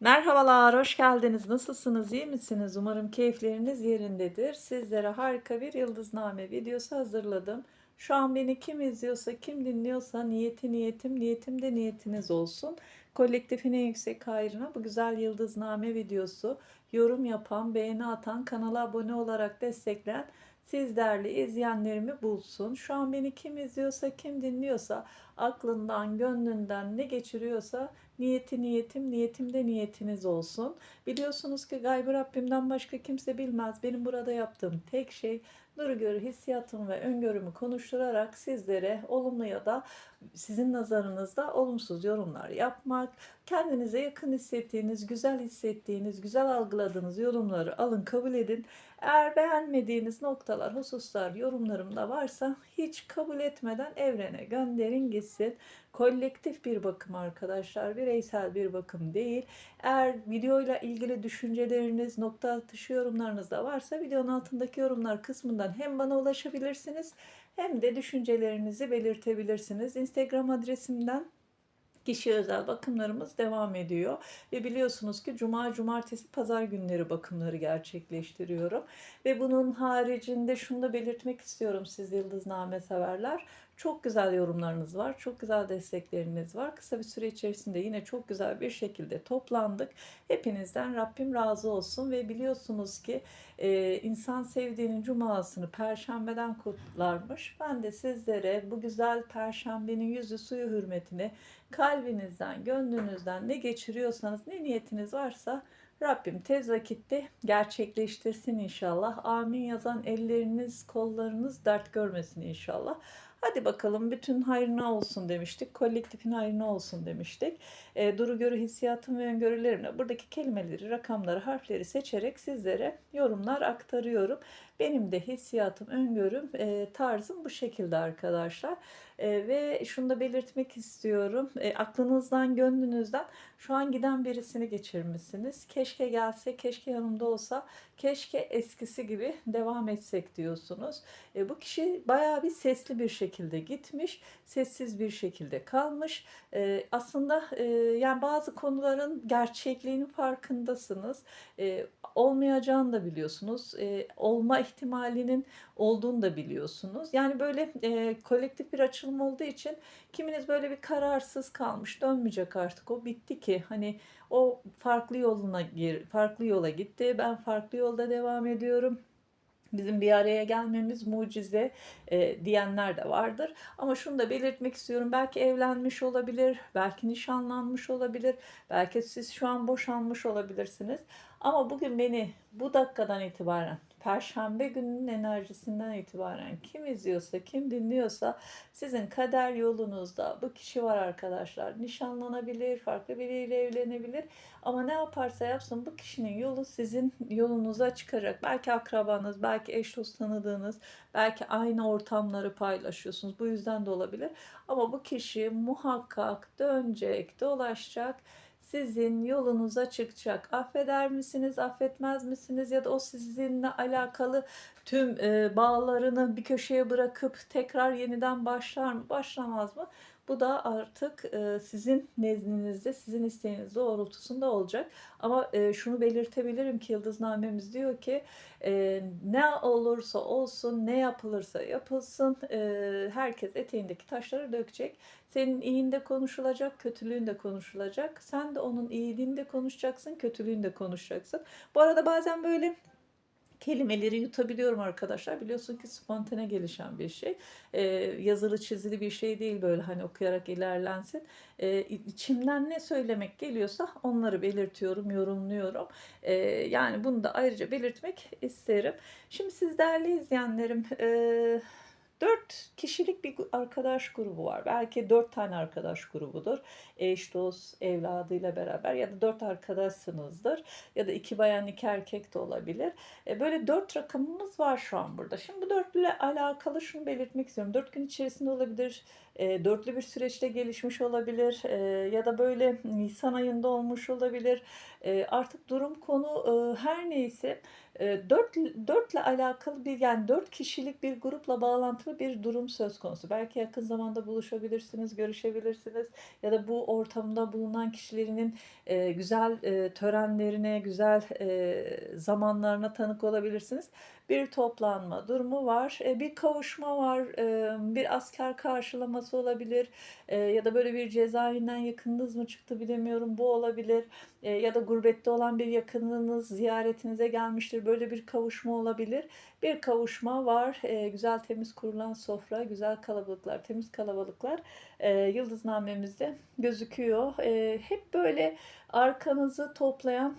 Merhabalar, hoş geldiniz. Nasılsınız, iyi misiniz? Umarım keyifleriniz yerindedir. Sizlere harika bir yıldızname videosu hazırladım. Şu an beni kim izliyorsa, kim dinliyorsa niyeti niyetim, niyetim de niyetiniz olsun. Kolektifin en yüksek hayrına bu güzel yıldızname videosu yorum yapan, beğeni atan, kanala abone olarak destekleyen siz değerli izleyenlerimi bulsun. Şu an beni kim izliyorsa, kim dinliyorsa, aklından, gönlünden ne geçiriyorsa niyeti niyetim, niyetim de niyetiniz olsun. Biliyorsunuz ki gaybı Rabbimden başka kimse bilmez. Benim burada yaptığım tek şey nuru görü hissiyatımı ve öngörümü konuşturarak sizlere olumlu ya da sizin nazarınızda olumsuz yorumlar yapmak, kendinize yakın hissettiğiniz, güzel hissettiğiniz, güzel algıladığınız yorumları alın kabul edin. Eğer beğenmediğiniz noktalar, hususlar yorumlarımda varsa hiç kabul etmeden evrene gönderin gitsin. Kolektif bir bakım arkadaşlar, bireysel bir bakım değil. Eğer videoyla ilgili düşünceleriniz, nokta atışı yorumlarınız da varsa videonun altındaki yorumlar kısmından hem bana ulaşabilirsiniz hem de düşüncelerinizi belirtebilirsiniz. Instagram adresimden kişi özel bakımlarımız devam ediyor. Ve biliyorsunuz ki cuma, cumartesi, pazar günleri bakımları gerçekleştiriyorum. Ve bunun haricinde şunu da belirtmek istiyorum siz yıldızname severler. Çok güzel yorumlarınız var, çok güzel destekleriniz var. Kısa bir süre içerisinde yine çok güzel bir şekilde toplandık. Hepinizden Rabbim razı olsun ve biliyorsunuz ki e, insan sevdiğinin cumasını perşembeden kutlarmış. Ben de sizlere bu güzel perşembenin yüzü suyu hürmetine kalbinizden, gönlünüzden ne geçiriyorsanız, ne niyetiniz varsa Rabbim tez vakitte gerçekleştirsin inşallah. Amin yazan elleriniz, kollarınız dert görmesin inşallah. Hadi bakalım bütün hayrına olsun demiştik. Kolektifin hayrına olsun demiştik. E, duru görü hissiyatım ve öngörülerimle buradaki kelimeleri, rakamları, harfleri seçerek sizlere yorumlar aktarıyorum. Benim de hissiyatım, öngörüm, e, tarzım bu şekilde arkadaşlar. E, ve şunu da belirtmek istiyorum. E, aklınızdan, gönlünüzden şu an giden birisini geçirmişsiniz. Keşke gelse, keşke yanımda olsa, keşke eskisi gibi devam etsek diyorsunuz. E, bu kişi bayağı bir sesli bir şekilde gitmiş, sessiz bir şekilde kalmış. E, aslında e, yani bazı konuların gerçekliğinin farkındasınız. E, olmayacağını da biliyorsunuz. E, olma ihtimalinin olduğunu da biliyorsunuz. Yani böyle e, kolektif bir açılım olduğu için kiminiz böyle bir kararsız kalmış, dönmeyecek artık o bitti ki hani o farklı yoluna farklı yola gitti. Ben farklı yolda devam ediyorum bizim bir araya gelmemiz mucize e, diyenler de vardır. Ama şunu da belirtmek istiyorum. Belki evlenmiş olabilir, belki nişanlanmış olabilir, belki siz şu an boşanmış olabilirsiniz. Ama bugün beni bu dakikadan itibaren Perşembe gününün enerjisinden itibaren kim izliyorsa, kim dinliyorsa sizin kader yolunuzda bu kişi var arkadaşlar. Nişanlanabilir, farklı biriyle evlenebilir ama ne yaparsa yapsın bu kişinin yolu sizin yolunuza çıkacak. Belki akrabanız, belki eş dost tanıdığınız, belki aynı ortamları paylaşıyorsunuz. Bu yüzden de olabilir. Ama bu kişi muhakkak dönecek, dolaşacak sizin yolunuza çıkacak. Affeder misiniz, affetmez misiniz ya da o sizinle alakalı tüm e, bağlarını bir köşeye bırakıp tekrar yeniden başlar mı, başlamaz mı? Bu da artık e, sizin nezdinizde, sizin isteğiniz doğrultusunda olacak. Ama e, şunu belirtebilirim ki Yıldıznamemiz diyor ki e, ne olursa olsun, ne yapılırsa yapılsın herkes eteğindeki taşları dökecek. Senin iyinde konuşulacak, kötülüğünde konuşulacak. Sen de onun iyiliğinde konuşacaksın, kötülüğünde konuşacaksın. Bu arada bazen böyle kelimeleri yutabiliyorum arkadaşlar. Biliyorsun ki spontane gelişen bir şey. Ee, yazılı çizili bir şey değil böyle hani okuyarak ilerlensin. Ee, içimden ne söylemek geliyorsa onları belirtiyorum, yorumluyorum. Ee, yani bunu da ayrıca belirtmek isterim. Şimdi siz değerli izleyenlerim... E, Dört kişilik bir arkadaş grubu var. Belki dört tane arkadaş grubudur. Eş, dost, evladıyla beraber ya da dört arkadaşsınızdır. Ya da iki bayan, iki erkek de olabilir. E, böyle dört rakamımız var şu an burada. Şimdi bu dörtlüyle alakalı şunu belirtmek istiyorum. Dört gün içerisinde olabilir, e, dörtlü bir süreçte gelişmiş olabilir e, ya da böyle Nisan ayında olmuş olabilir. E, artık durum konu e, her neyse e, dört, dörtle alakalı bir yani dört kişilik bir grupla bağlantılı bir durum söz konusu. Belki yakın zamanda buluşabilirsiniz, görüşebilirsiniz ya da bu ortamda bulunan kişilerinin e, güzel e, törenlerine, güzel e, zamanlarına tanık olabilirsiniz. Bir toplanma durumu var, e, bir kavuşma var, e, bir asker karşılaması olabilir. E, ya da böyle bir cezaevinden yakınınız mı çıktı bilemiyorum. Bu olabilir. Ya da gurbette olan bir yakınınız ziyaretinize gelmiştir. Böyle bir kavuşma olabilir. Bir kavuşma var, güzel temiz kurulan sofra, güzel kalabalıklar, temiz kalabalıklar e, yıldıznamemizde gözüküyor. Hep böyle arkanızı toplayan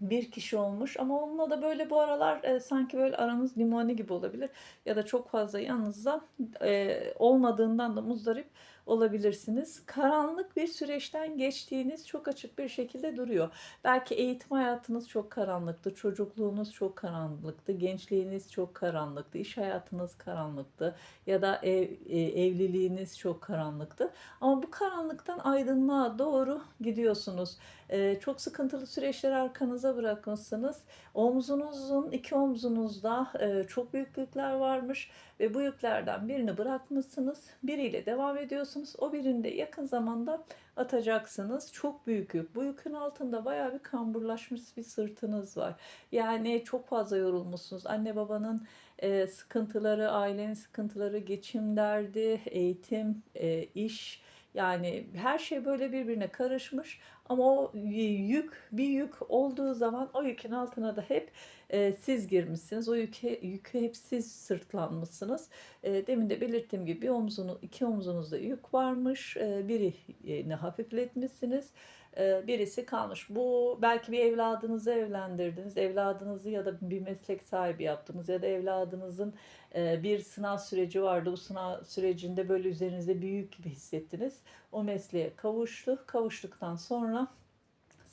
bir kişi olmuş ama onunla da böyle bu aralar e, sanki böyle aranız limoni gibi olabilir ya da çok fazla yanınızda e, olmadığından da muzdarip olabilirsiniz. Karanlık bir süreçten geçtiğiniz çok açık bir şekilde duruyor. Belki eğitim hayatınız çok karanlıktı, çocukluğunuz çok karanlıktı, gençliğiniz çok karanlıktı, iş hayatınız karanlıktı ya da ev, e, evliliğiniz çok karanlıktı. Ama bu karanlıktan aydınlığa doğru gidiyorsunuz. E, çok sıkıntılı süreçleri arkanıza bırakmışsınız. Omzunuzun iki omzunuzda e, çok büyük yükler varmış ve bu yüklerden birini bırakmışsınız. Biriyle devam ediyorsunuz. O birini de yakın zamanda atacaksınız. Çok büyük yük. Bu yükün altında bayağı bir kamburlaşmış bir sırtınız var. Yani çok fazla yorulmuşsunuz. Anne babanın e, sıkıntıları, ailenin sıkıntıları, geçim derdi, eğitim, e, iş, yani her şey böyle birbirine karışmış ama o yük bir yük olduğu zaman o yükün altına da hep e, siz girmişsiniz. O yüke, yükü hep siz sırtlanmışsınız. E, demin de belirttiğim gibi bir omzunu, iki omzunuzda yük varmış. E, birini hafifletmişsiniz. E, birisi kalmış. Bu belki bir evladınızı evlendirdiniz. Evladınızı ya da bir meslek sahibi yaptınız ya da evladınızın e, bir sınav süreci vardı. O sınav sürecinde böyle üzerinizde büyük gibi hissettiniz. O mesleğe kavuştu. Kavuştuktan sonra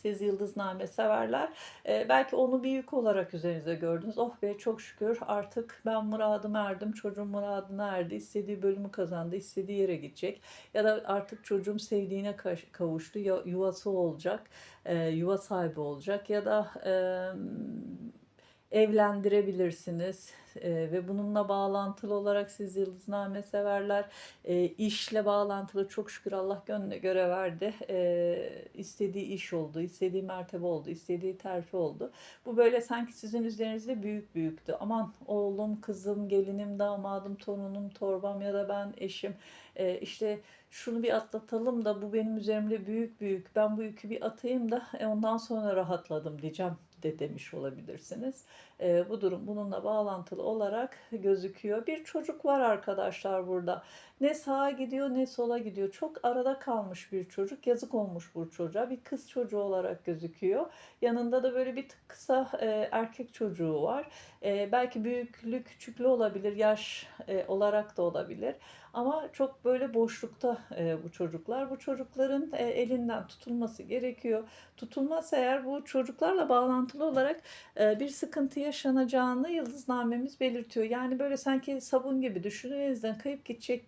siz yıldızname severler. E, belki onu bir yük olarak üzerinize gördünüz. Oh be çok şükür artık ben muradıma erdim. Çocuğum muradına erdi. istediği bölümü kazandı. istediği yere gidecek. Ya da artık çocuğum sevdiğine kavuştu. Ya yuvası olacak. E, yuva sahibi olacak. Ya da e, evlendirebilirsiniz e, ve bununla bağlantılı olarak siz yıldızname severler e, işle bağlantılı çok şükür Allah gönlüne göre verdi. E, istediği iş oldu istediği mertebe oldu istediği terfi oldu. Bu böyle sanki sizin üzerinizde büyük büyüktü. Aman oğlum kızım gelinim damadım torunum torbam ya da ben eşim. E, işte şunu bir atlatalım da bu benim üzerimde büyük büyük. Ben bu yükü bir atayım da e, ondan sonra rahatladım diyeceğim de demiş olabilirsiniz. E, bu durum bununla bağlantılı olarak gözüküyor. Bir çocuk var arkadaşlar burada. Ne sağa gidiyor ne sola gidiyor. Çok arada kalmış bir çocuk. Yazık olmuş bu çocuğa. Bir kız çocuğu olarak gözüküyor. Yanında da böyle bir kısa e, erkek çocuğu var. E, belki büyüklü küçüklü olabilir. Yaş e, olarak da olabilir. Ama çok böyle boşlukta e, bu çocuklar. Bu çocukların e, elinden tutulması gerekiyor. Tutulmaz eğer bu çocuklarla bağlantılı olarak e, bir sıkıntı yaşanacağını yıldıznamemiz belirtiyor. Yani böyle sanki sabun gibi düşünün elinizden kayıp gidecek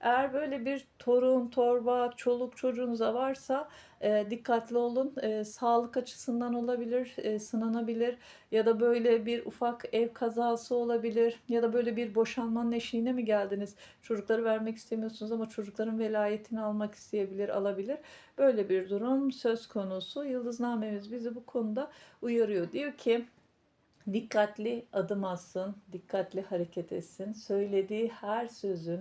Eğer böyle bir torun, torba, çoluk çocuğunuza varsa e, dikkatli olun. E, sağlık açısından olabilir, e, sınanabilir ya da böyle bir ufak ev kazası olabilir ya da böyle bir boşanmanın eşiğine mi geldiniz? Çocukları vermek istemiyorsunuz ama çocukların velayetini almak isteyebilir, alabilir. Böyle bir durum söz konusu. Yıldıznamemiz bizi bu konuda uyarıyor. Diyor ki dikkatli adım atsın, dikkatli hareket etsin. Söylediği her sözün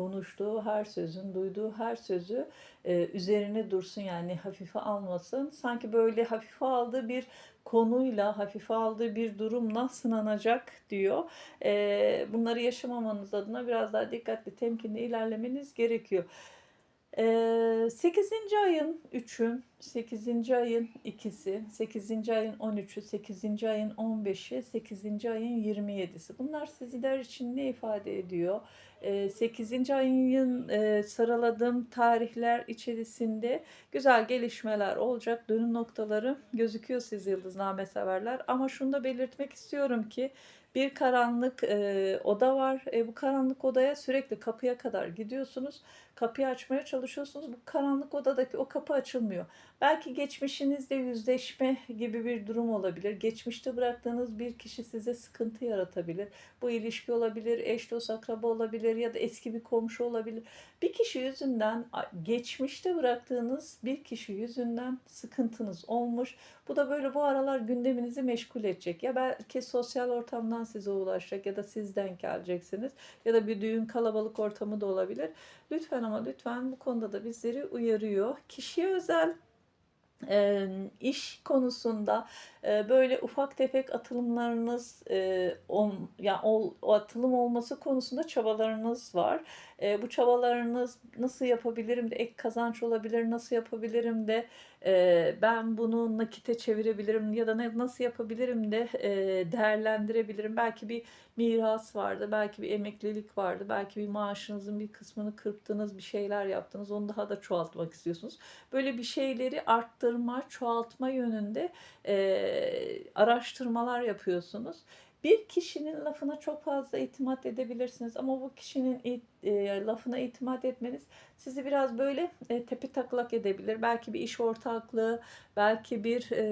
konuştuğu her sözün, duyduğu her sözü e, üzerine dursun yani hafife almasın. Sanki böyle hafife aldığı bir konuyla, hafife aldığı bir durumla sınanacak diyor. E, bunları yaşamamanız adına biraz daha dikkatli, temkinli ilerlemeniz gerekiyor. 8. ayın 3'ü, 8. ayın 2'si, 8. ayın 13'ü, 8. ayın 15'i, 8. ayın 27'si. Bunlar sizler için ne ifade ediyor? 8. ayın sıraladığım tarihler içerisinde güzel gelişmeler olacak. Dönüm noktaları gözüküyor siz yıldızname severler. Ama şunu da belirtmek istiyorum ki Bir karanlık e, oda var. E, bu karanlık odaya sürekli kapıya kadar gidiyorsunuz. Kapıyı açmaya çalışıyorsunuz. Bu karanlık odadaki o kapı açılmıyor. Belki geçmişinizle yüzleşme gibi bir durum olabilir. Geçmişte bıraktığınız bir kişi size sıkıntı yaratabilir. Bu ilişki olabilir, eş dost akraba olabilir ya da eski bir komşu olabilir. Bir kişi yüzünden geçmişte bıraktığınız bir kişi yüzünden sıkıntınız olmuş. Bu da böyle bu aralar gündeminizi meşgul edecek. Ya belki sosyal ortamdan size ulaşacak ya da siz denk geleceksiniz. Ya da bir düğün kalabalık ortamı da olabilir. Lütfen ama lütfen bu konuda da bizleri uyarıyor. Kişiye özel e, iş konusunda e, böyle ufak tefek atılımlarınız e, on, yani o, o atılım olması konusunda çabalarınız var. E, bu çabalarınız nasıl yapabilirim de ek kazanç olabilir, nasıl yapabilirim de e, ben bunu nakite çevirebilirim ya da ne, nasıl yapabilirim de e, değerlendirebilirim. Belki bir miras vardı, belki bir emeklilik vardı, belki bir maaşınızın bir kısmını kırptınız, bir şeyler yaptınız, onu daha da çoğaltmak istiyorsunuz. Böyle bir şeyleri arttırma, çoğaltma yönünde e, araştırmalar yapıyorsunuz. Bir kişinin lafına çok fazla itimat edebilirsiniz ama bu kişinin it, e, lafına itimat etmeniz sizi biraz böyle e, tepe taklak edebilir. Belki bir iş ortaklığı, belki bir e,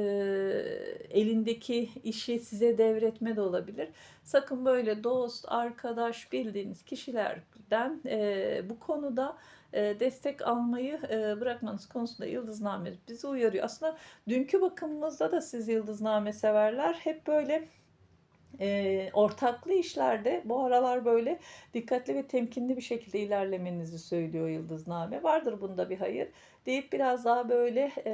elindeki işi size devretme de olabilir. Sakın böyle dost, arkadaş bildiğiniz kişilerden e, bu konuda e, destek almayı e, bırakmanız konusunda Yıldızname bizi uyarıyor. Aslında dünkü bakımımızda da siz Yıldızname severler hep böyle e, ortaklı işlerde bu aralar böyle dikkatli ve temkinli bir şekilde ilerlemenizi söylüyor Yıldızname. Vardır bunda bir hayır deyip biraz daha böyle e,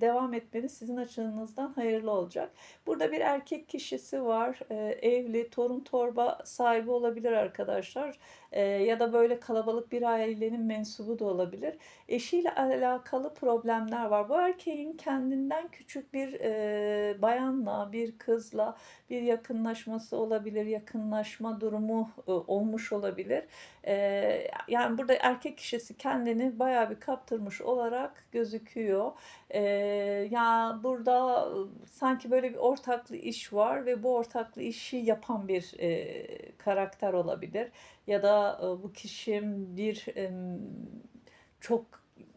devam etmeniz sizin açınızdan hayırlı olacak. Burada bir erkek kişisi var. E, evli, torun torba sahibi olabilir arkadaşlar. E, ya da böyle kalabalık bir ailenin mensubu da olabilir. Eşiyle alakalı problemler var. Bu erkeğin kendinden küçük bir e, bayanla, bir kızla bir yakınlaşması olabilir. Yakınlaşma durumu e, olmuş olabilir. E, yani burada erkek kişisi kendini bayağı bir kaptırmış olarak gözüküyor. Ee, ya burada sanki böyle bir ortaklı iş var ve bu ortaklı işi yapan bir e, karakter olabilir. Ya da e, bu kişi bir e, çok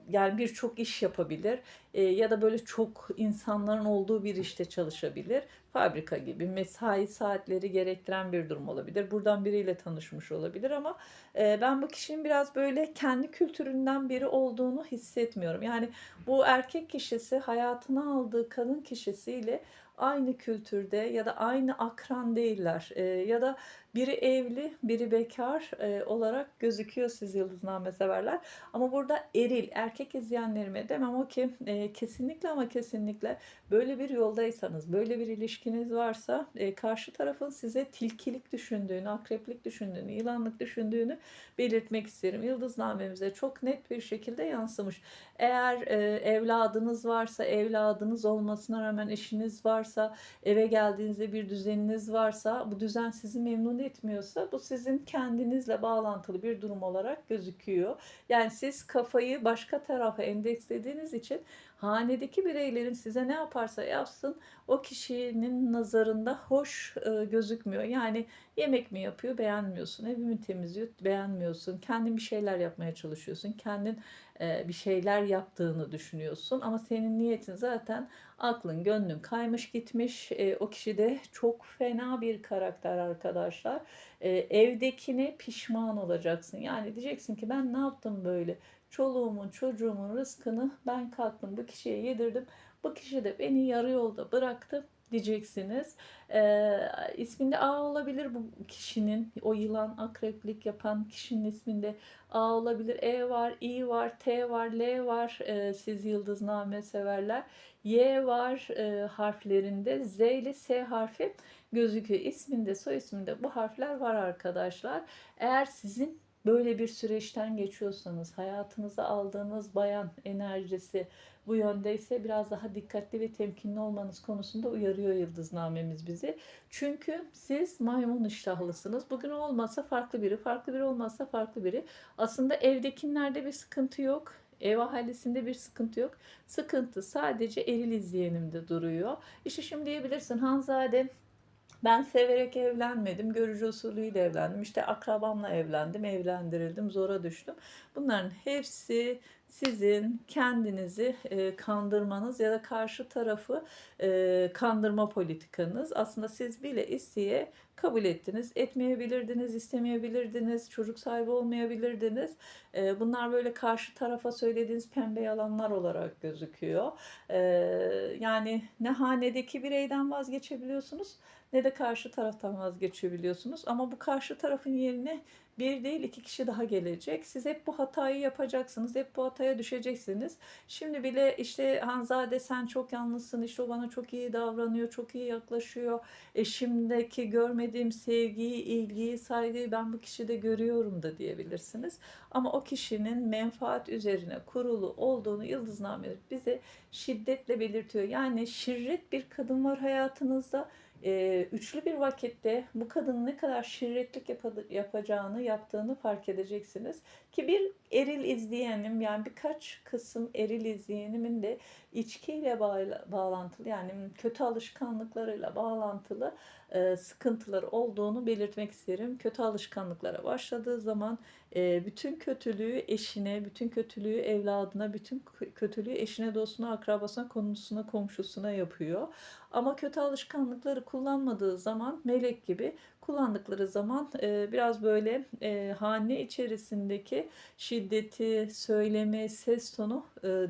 yani birçok iş yapabilir e, ya da böyle çok insanların olduğu bir işte çalışabilir. Fabrika gibi mesai saatleri gerektiren bir durum olabilir. Buradan biriyle tanışmış olabilir ama e, ben bu kişinin biraz böyle kendi kültüründen biri olduğunu hissetmiyorum. Yani bu erkek kişisi hayatına aldığı kadın kişisiyle aynı kültürde ya da aynı akran değiller e, ya da biri evli biri bekar e, olarak gözüküyor siz yıldızname severler ama burada eril erkek izleyenlerime demem o ki e, kesinlikle ama kesinlikle böyle bir yoldaysanız böyle bir ilişkiniz varsa e, karşı tarafın size tilkilik düşündüğünü akreplik düşündüğünü yılanlık düşündüğünü belirtmek isterim yıldıznamemize çok net bir şekilde yansımış eğer e, evladınız varsa evladınız olmasına rağmen eşiniz varsa eve geldiğinizde bir düzeniniz varsa bu düzen sizi memnun etmiyorsa bu sizin kendinizle bağlantılı bir durum olarak gözüküyor. Yani siz kafayı başka tarafa endekslediğiniz için hanedeki bireylerin size ne yaparsa yapsın o kişinin nazarında hoş e, gözükmüyor. Yani yemek mi yapıyor beğenmiyorsun, evimi temizliyor beğenmiyorsun, kendin bir şeyler yapmaya çalışıyorsun, kendin e, bir şeyler yaptığını düşünüyorsun ama senin niyetin zaten aklın gönlün kaymış gitmiş. E, o kişi de çok fena bir karakter arkadaşlar. E, evdekine pişman olacaksın. Yani diyeceksin ki ben ne yaptım böyle? Çoluğumun çocuğumun rızkını ben kalktım bu kişiye yedirdim. Bu kişi de beni yarı yolda bıraktı diyeceksiniz. Ee, isminde A olabilir bu kişinin. O yılan akreplik yapan kişinin isminde A olabilir. E var, I var, T var, L var. Ee, siz yıldızname severler. Y var e, harflerinde. Z ile S harfi gözüküyor. İsminde, soy isminde bu harfler var arkadaşlar. Eğer sizin böyle bir süreçten geçiyorsanız, hayatınıza aldığınız bayan enerjisi bu yöndeyse biraz daha dikkatli ve temkinli olmanız konusunda uyarıyor yıldıznamemiz bizi. Çünkü siz maymun iştahlısınız. Bugün olmazsa farklı biri, farklı biri olmazsa farklı biri. Aslında evdekilerde bir sıkıntı yok. Ev ahalisinde bir sıkıntı yok. Sıkıntı sadece eril izleyenimde duruyor. İşte şimdi diyebilirsin Hanzade Ben severek evlenmedim. Görücü usulüyle evlendim. İşte akrabamla evlendim, evlendirildim, zora düştüm. Bunların hepsi sizin kendinizi e, kandırmanız ya da karşı tarafı e, kandırma politikanız. Aslında siz bile isteye kabul ettiniz. Etmeyebilirdiniz, istemeyebilirdiniz, çocuk sahibi olmayabilirdiniz. E, bunlar böyle karşı tarafa söylediğiniz pembe yalanlar olarak gözüküyor. E, yani ne hanedeki bireyden vazgeçebiliyorsunuz ne de karşı taraftan vazgeçebiliyorsunuz. Ama bu karşı tarafın yerine bir değil iki kişi daha gelecek. Siz hep bu hatayı yapacaksınız. Hep bu hataya düşeceksiniz. Şimdi bile işte Hanzade sen çok yalnızsın. İşte o bana çok iyi davranıyor. Çok iyi yaklaşıyor. Eşimdeki görmediğim sevgiyi, ilgiyi, saygıyı ben bu kişide görüyorum da diyebilirsiniz. Ama o kişinin menfaat üzerine kurulu olduğunu Yıldızname bize şiddetle belirtiyor. Yani şirret bir kadın var hayatınızda e, üçlü bir vakitte bu kadının ne kadar şirretlik yap- yapacağını, yaptığını fark edeceksiniz. Ki bir eril izleyenim yani birkaç kısım eril izleyenimin de içkiyle bağla- bağlantılı yani kötü alışkanlıklarıyla bağlantılı sıkıntıları olduğunu belirtmek isterim. Kötü alışkanlıklara başladığı zaman bütün kötülüğü eşine, bütün kötülüğü evladına, bütün kötülüğü eşine, dostuna, akrabasına, konusuna, komşusuna yapıyor. Ama kötü alışkanlıkları kullanmadığı zaman melek gibi kullandıkları zaman biraz böyle hane içerisindeki şiddeti, söyleme, ses tonu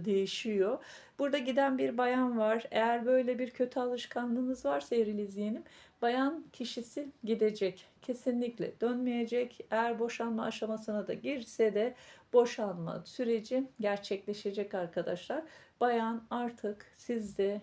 değişiyor. Burada giden bir bayan var. Eğer böyle bir kötü alışkanlığınız varsa eril izleyenim, bayan kişisi gidecek. Kesinlikle dönmeyecek. Eğer boşanma aşamasına da girse de boşanma süreci gerçekleşecek arkadaşlar. Bayan artık sizde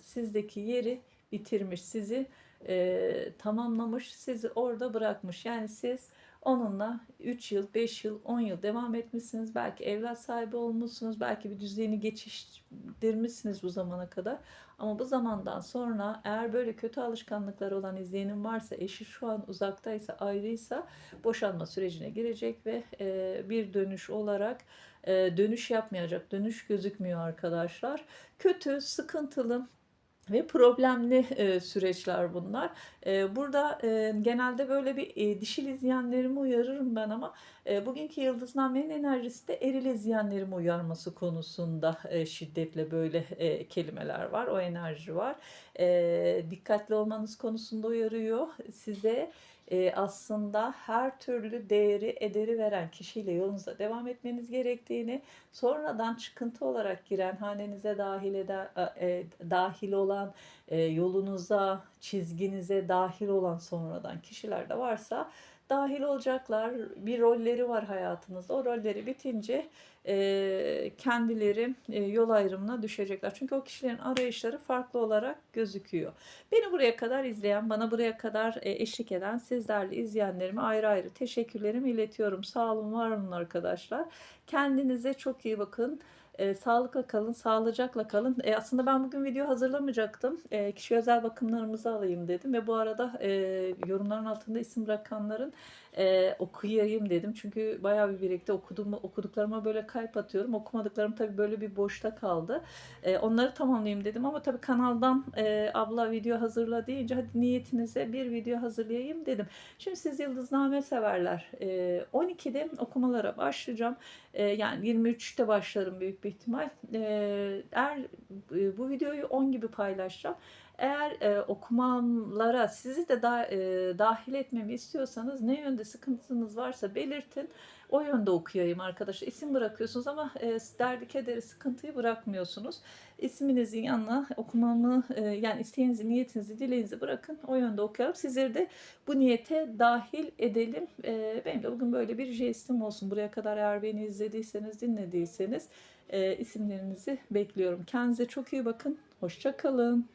sizdeki yeri bitirmiş. Sizi e, tamamlamış, sizi orada bırakmış. Yani siz onunla 3 yıl, 5 yıl, 10 yıl devam etmişsiniz. Belki evlat sahibi olmuşsunuz, belki bir düzeni geçiştirmişsiniz bu zamana kadar. Ama bu zamandan sonra eğer böyle kötü alışkanlıklar olan izleyenin varsa, eşi şu an uzaktaysa, ayrıysa boşanma sürecine girecek ve e, bir dönüş olarak e, dönüş yapmayacak. Dönüş gözükmüyor arkadaşlar. Kötü, sıkıntılı, ve problemli e, süreçler bunlar. E, burada e, genelde böyle bir e, dişil izleyenlerimi uyarırım ben ama e, bugünkü Yıldızname'nin enerjisi de eril izleyenlerimi uyarması konusunda e, şiddetle böyle e, kelimeler var. O enerji var. E, dikkatli olmanız konusunda uyarıyor size e, aslında her türlü değeri, ederi veren kişiyle yolunuza devam etmeniz gerektiğini, sonradan çıkıntı olarak giren, hanenize dahil, eder, e, dahil olan, e, yolunuza, çizginize dahil olan sonradan kişiler de varsa dahil olacaklar. Bir rolleri var hayatınızda. O rolleri bitince e, kendileri e, yol ayrımına düşecekler. Çünkü o kişilerin arayışları farklı olarak gözüküyor. Beni buraya kadar izleyen, bana buraya kadar e, eşlik eden sizlerle izleyenlerime ayrı ayrı teşekkürlerimi iletiyorum. Sağ olun, var olun arkadaşlar. Kendinize çok iyi bakın. E, sağlıkla kalın, sağlıcakla kalın. E, aslında ben bugün video hazırlamayacaktım. E, kişi özel bakımlarımızı alayım dedim ve bu arada e, yorumların altında isim bırakanların e, okuyayım dedim. Çünkü bayağı bir birlikte okudum, okuduklarıma böyle kalp atıyorum. Okumadıklarım tabii böyle bir boşta kaldı. E, onları tamamlayayım dedim ama tabii kanaldan e, abla video hazırla deyince hadi niyetinize bir video hazırlayayım dedim. Şimdi siz yıldızname severler. E, 12'de okumalara başlayacağım. E, yani 23'te başlarım büyük bir ihtimal. E, eğer e, bu videoyu 10 gibi paylaşacağım. Eğer e, okumamlara sizi de da, e, dahil etmemi istiyorsanız ne yönde sıkıntınız varsa belirtin. O yönde okuyayım arkadaşlar. İsim bırakıyorsunuz ama e, derdi kederi sıkıntıyı bırakmıyorsunuz. İsminizin yanına okumamı e, yani isteğinizi, niyetinizi, dileğinizi bırakın. O yönde okuyalım. Sizleri de bu niyete dahil edelim. E, benim de bugün böyle bir jestim olsun. Buraya kadar eğer beni izlediyseniz, dinlediyseniz e, isimlerinizi bekliyorum. Kendinize çok iyi bakın. Hoşça kalın.